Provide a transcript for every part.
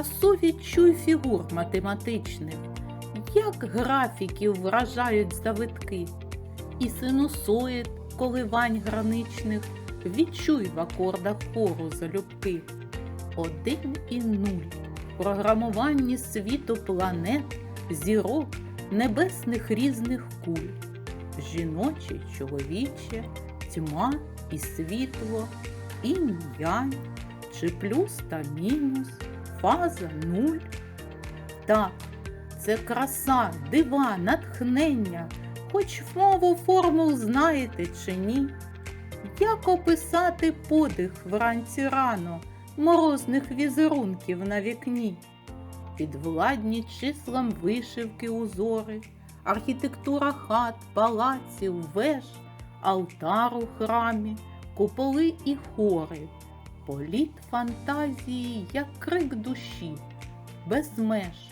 красу відчуй фігур математичних, як графіків вражають завитки, і синусоїд коливань граничних відчуй в акордах хору залюбки. Один і нуль. В програмуванні світу планет, зірок, небесних різних куль, жіноче, чоловіче, тьма і світло, інь янь, чи плюс та мінус, фаза нуль. Так, це краса, дива, натхнення, хоч мову формул знаєте чи ні. Як описати подих вранці рано морозних візерунків на вікні? Підвладні числам вишивки узори, архітектура хат, палаців, веж, алтар у храмі, куполи і хори, політ фантазії, як крик душі, без меж.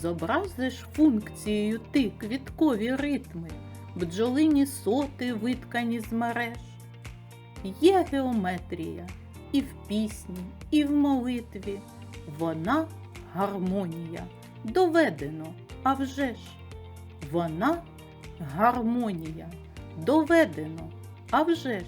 Зобразиш функцією ти квіткові ритми, бджолині соти виткані з мереж. Є геометрія і в пісні, і в молитві. Вона гармонія. Доведено, а вже ж. Вона гармонія. Доведено, а вже ж.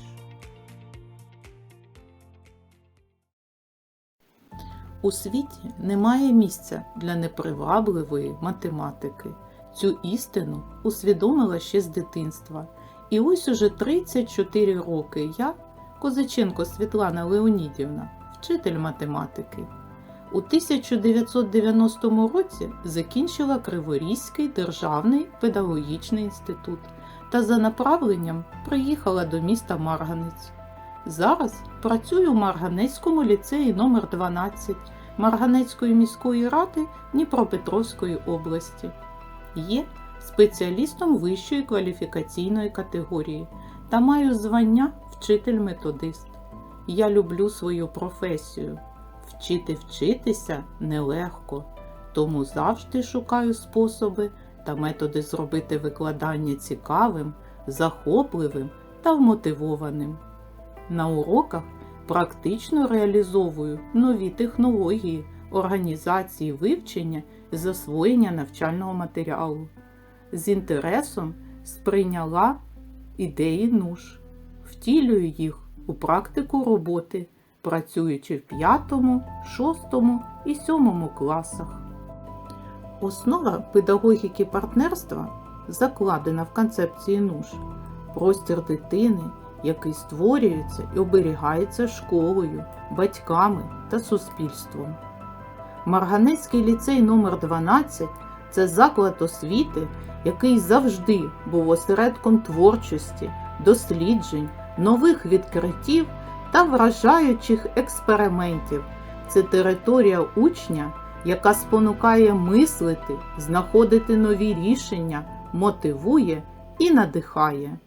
У світі немає місця для непривабливої математики. Цю істину усвідомила ще з дитинства. І ось уже 34 роки я, Козаченко Світлана Леонідівна, вчитель математики. У 1990 році закінчила Криворізький державний педагогічний інститут та за направленням приїхала до міста Марганець. Зараз працюю в Марганецькому ліцеї номер 12 Марганецької міської ради Дніпропетровської області. Є спеціалістом вищої кваліфікаційної категорії та маю звання вчитель-методист. Я люблю свою професію. Вчити вчитися нелегко, тому завжди шукаю способи та методи зробити викладання цікавим, захопливим та вмотивованим. На уроках практично реалізовую нові технології організації вивчення і засвоєння навчального матеріалу. З інтересом сприйняла ідеї НУШ, втілюю їх у практику роботи, працюючи в 5, 6 і 7 класах. Основа педагогіки партнерства закладена в концепції НУШ простір дитини, який створюється і оберігається школою, батьками та суспільством. Марганецький ліцей номер 12 це заклад освіти, який завжди був осередком творчості, досліджень, нових відкриттів та вражаючих експериментів. Це територія учня, яка спонукає мислити, знаходити нові рішення, мотивує і надихає.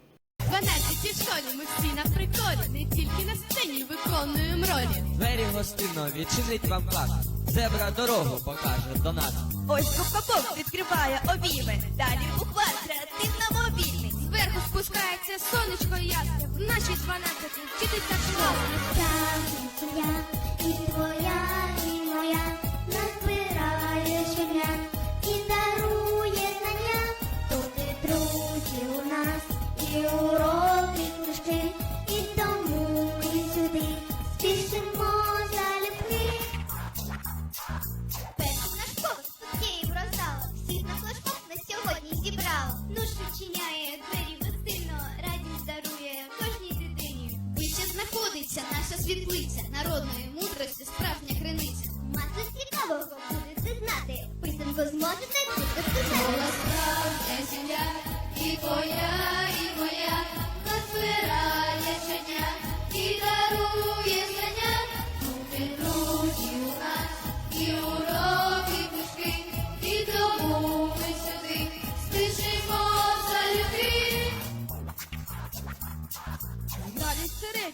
12 школі, ми всі на приколі, не тільки на сцені виконуємо ролі. Двері гостино відчинить вам клас. Зебра дорогу покаже до нас. Ось Купаков відкриває обійми. Далі буквар креативна мобільність. Зверху спускається сонечко ясне, в нашій 12 вчителька класна. Сім'я і твоя, і моя назбирає щодня і дарує знання. Тут і друзі у нас, і уроки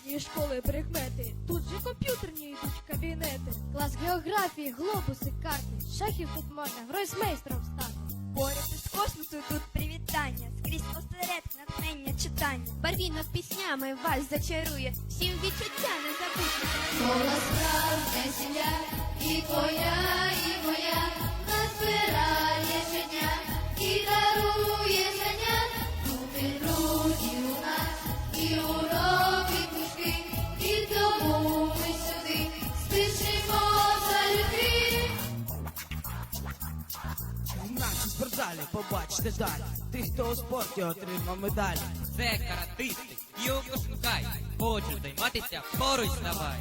середньої школи прикмети. Тут же комп'ютерні йдуть кабінети. Клас географії, глобуси, карти. Шахів тут можна гройсмейстром стати. Поряд із космосу тут привітання. З мудрість, натхнення, читання. Барвінок піснями вас зачарує, всім відчуття не забудьте. Школа справжня сім'я, і твоя, і моя, нас збирає щодня, і дарує знання. Побачите далі. Тих, хто у спорті отримав медалі. Це каратисти, Юко Шукай, Хочеш займатися, поруч ставай.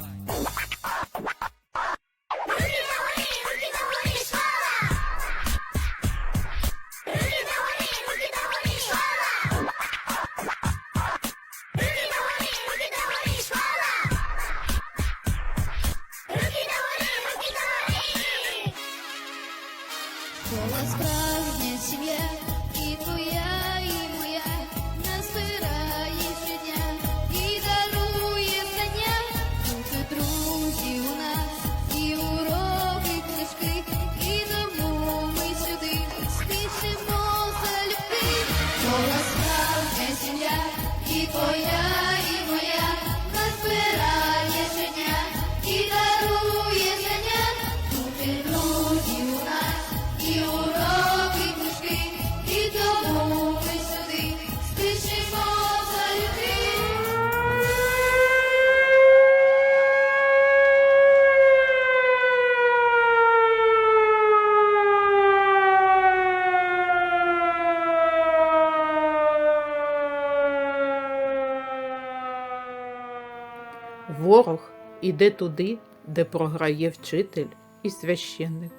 Ворог іде туди, де програє вчитель і священник.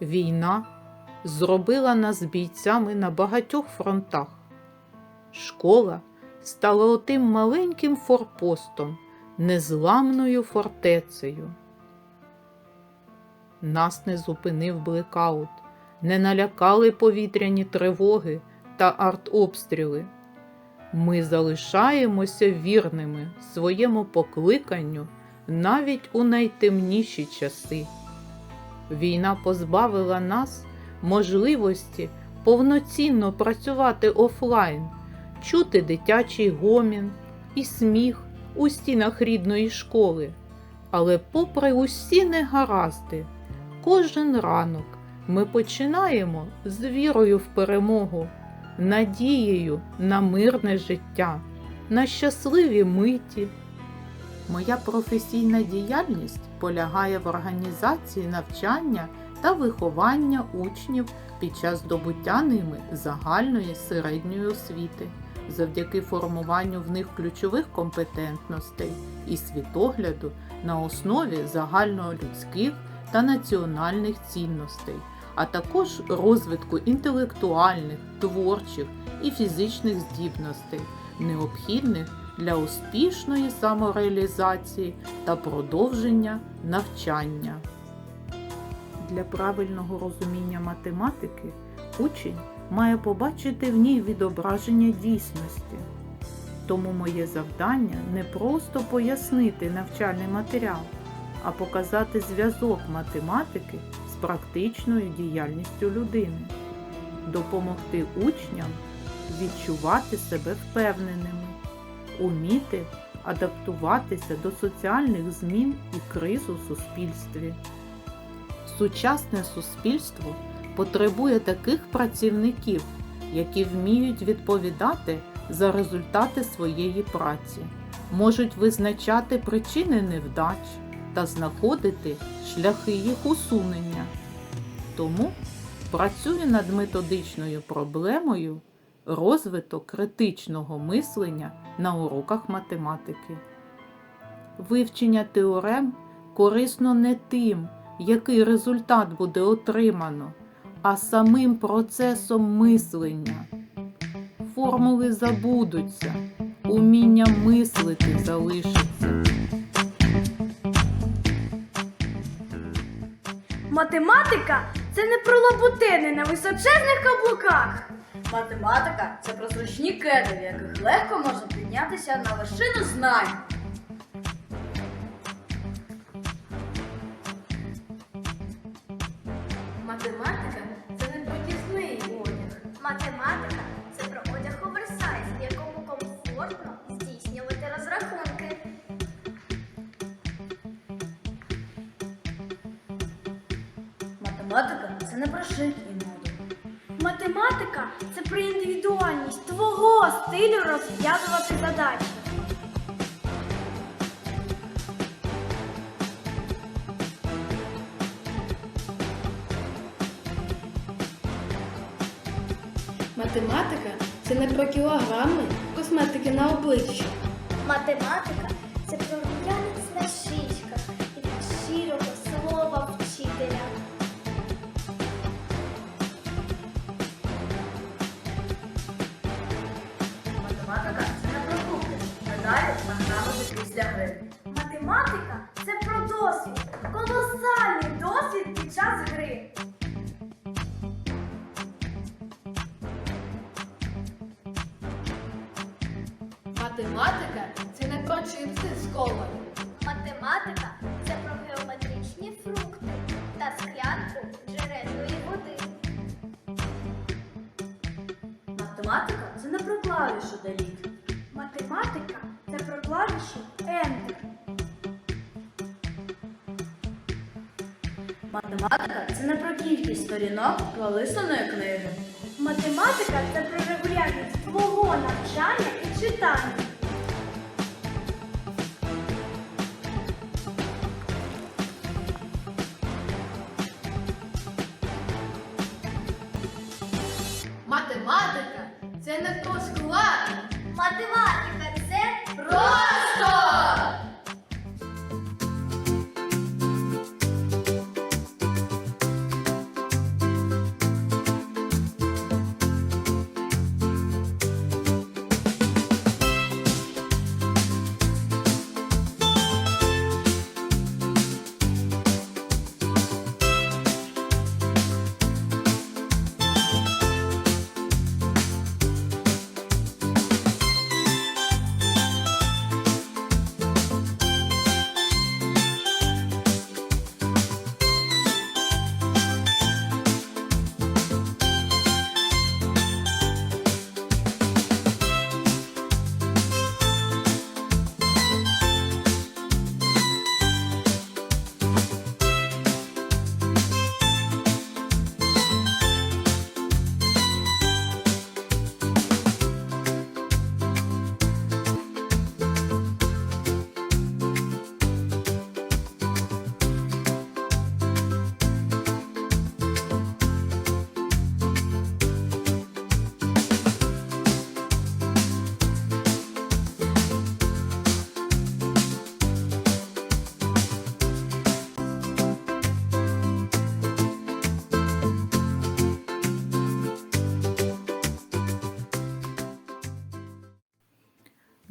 Війна зробила нас бійцями на багатьох фронтах. Школа стала отим маленьким форпостом, незламною фортецею. Нас не зупинив блекаут, не налякали повітряні тривоги та артобстріли. Ми залишаємося вірними своєму покликанню навіть у найтемніші часи. Війна позбавила нас можливості повноцінно працювати офлайн, чути дитячий гомін і сміх у стінах рідної школи. Але, попри усі негаразди, кожен ранок ми починаємо з вірою в перемогу надією на мирне життя, на щасливі миті. Моя професійна діяльність полягає в організації навчання та виховання учнів під час здобуття ними загальної середньої освіти, завдяки формуванню в них ключових компетентностей і світогляду на основі загальнолюдських та національних цінностей а також розвитку інтелектуальних, творчих і фізичних здібностей, необхідних для успішної самореалізації та продовження навчання. Для правильного розуміння математики учень має побачити в ній відображення дійсності. Тому моє завдання не просто пояснити навчальний матеріал, а показати зв'язок математики практичною діяльністю людини, допомогти учням відчувати себе впевненими, уміти адаптуватися до соціальних змін і криз у суспільстві. Сучасне суспільство потребує таких працівників, які вміють відповідати за результати своєї праці, можуть визначати причини невдач та знаходити шляхи їх усунення. Тому працюю над методичною проблемою розвиток критичного мислення на уроках математики. Вивчення теорем корисно не тим, який результат буде отримано, а самим процесом мислення. Формули забудуться, уміння мислити залишиться. Математика це не про лабутини на височезних каблуках. Математика це про зручні кеди, в яких легко можна піднятися на вершину знань. Математика це не про тісний одяг. Математика це не про шик моду. Математика це про індивідуальність твого стилю розв'язувати задачі. Математика це не про кілограми косметики на обличчі. Математика це про гри. Математика це про досвід, колосальний досвід під час гри. Математика це не про чипси з колою. Математика це про геометричні фрукти та склянку джерельної води. Математика це не про клавішу деліт. Математика це про клавіші Enter. Математика це не про кількість сторінок пролисаної книги. Математика це про регулярність твого навчання і читання.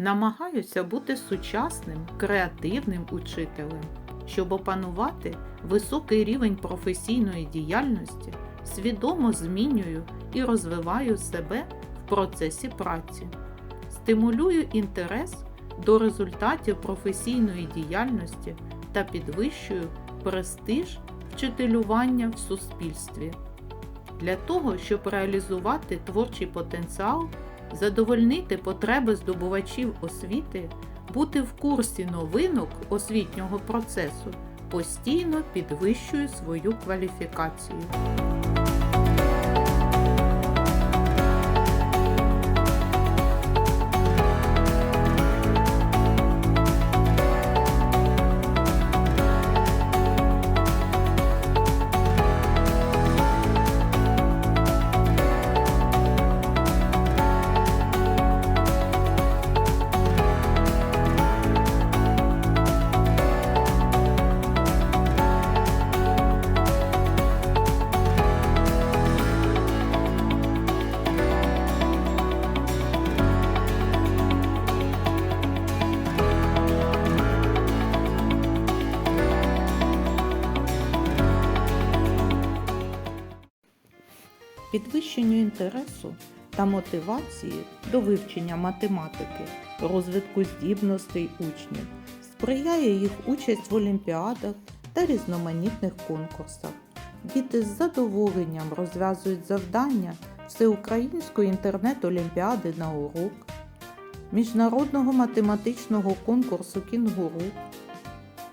Намагаюся бути сучасним, креативним учителем, щоб опанувати високий рівень професійної діяльності, свідомо змінюю і розвиваю себе в процесі праці, стимулюю інтерес до результатів професійної діяльності та підвищую престиж вчителювання в суспільстві. Для того, щоб реалізувати творчий потенціал, задовольнити потреби здобувачів освіти, бути в курсі новинок освітнього процесу, постійно підвищує свою кваліфікацію. Та мотивації до вивчення математики, розвитку здібностей учнів, сприяє їх участь в олімпіадах та різноманітних конкурсах. Діти з задоволенням розв'язують завдання всеукраїнської інтернет-олімпіади на урок, міжнародного математичного конкурсу Кінгуру,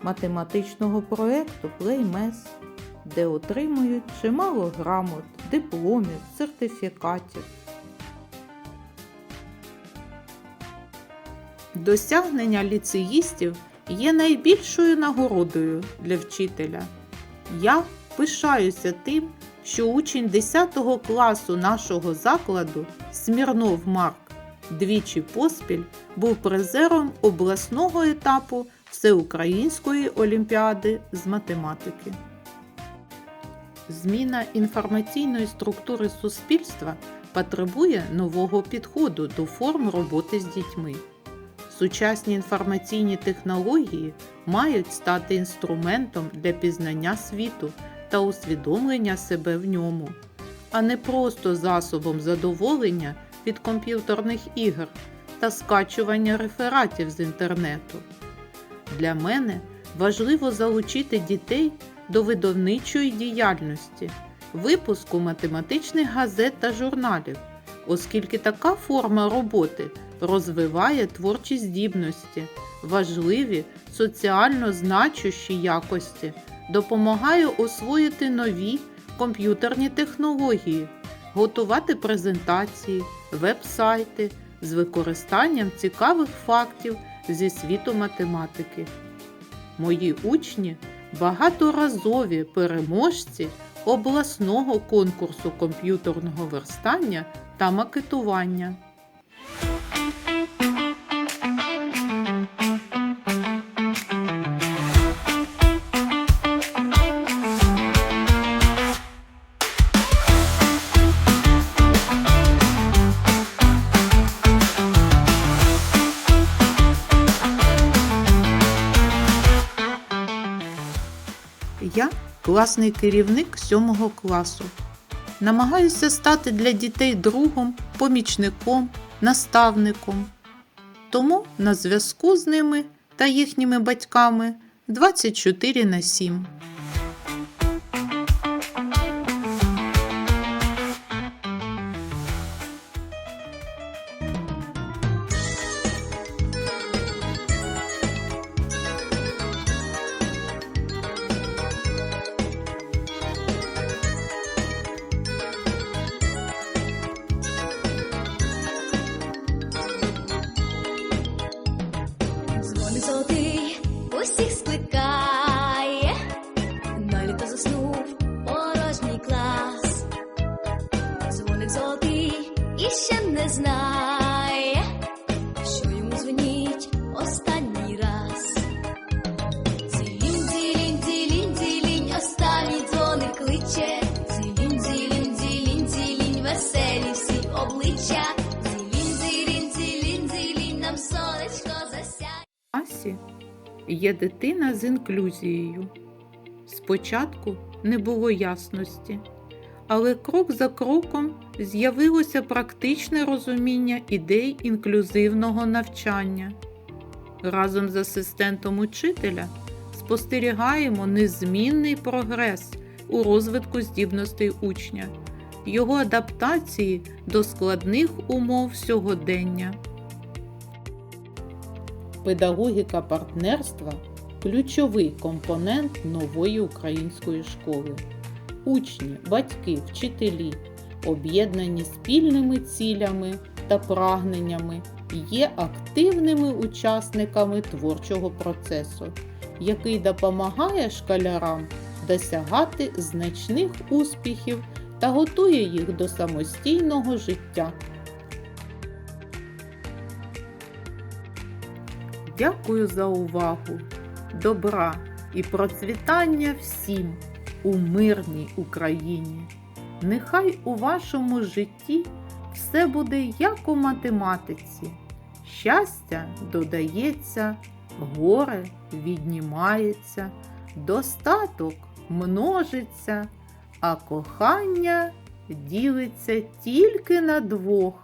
математичного проєкту Плеймес, де отримують чимало грамот, дипломів, сертифікатів. Досягнення ліцеїстів є найбільшою нагородою для вчителя. Я пишаюся тим, що учень 10 класу нашого закладу Смірнов Марк двічі поспіль був призером обласного етапу Всеукраїнської олімпіади з математики. Зміна інформаційної структури суспільства потребує нового підходу до форм роботи з дітьми. Сучасні інформаційні технології мають стати інструментом для пізнання світу та усвідомлення себе в ньому, а не просто засобом задоволення від комп'ютерних ігор та скачування рефератів з інтернету. Для мене важливо залучити дітей до видавничої діяльності, випуску математичних газет та журналів, оскільки така форма роботи розвиває творчі здібності, важливі соціально значущі якості, допомагає освоїти нові комп'ютерні технології, готувати презентації, веб-сайти з використанням цікавих фактів зі світу математики. Мої учні багаторазові переможці обласного конкурсу комп'ютерного верстання та макетування. Класний керівник 7 класу. Намагаюся стати для дітей другом, помічником, наставником. Тому на зв'язку з ними та їхніми батьками 24 на 7. Є дитина з інклюзією. Спочатку не було ясності, але крок за кроком з'явилося практичне розуміння ідей інклюзивного навчання. Разом з асистентом учителя спостерігаємо незмінний прогрес у розвитку здібностей учня, його адаптації до складних умов сьогодення. Педагогіка партнерства ключовий компонент нової української школи. Учні, батьки, вчителі, об'єднані спільними цілями та прагненнями, є активними учасниками творчого процесу, який допомагає школярам досягати значних успіхів та готує їх до самостійного життя. Дякую за увагу, добра і процвітання всім у мирній Україні. Нехай у вашому житті все буде як у математиці. Щастя додається, горе віднімається, достаток множиться, а кохання ділиться тільки на двох.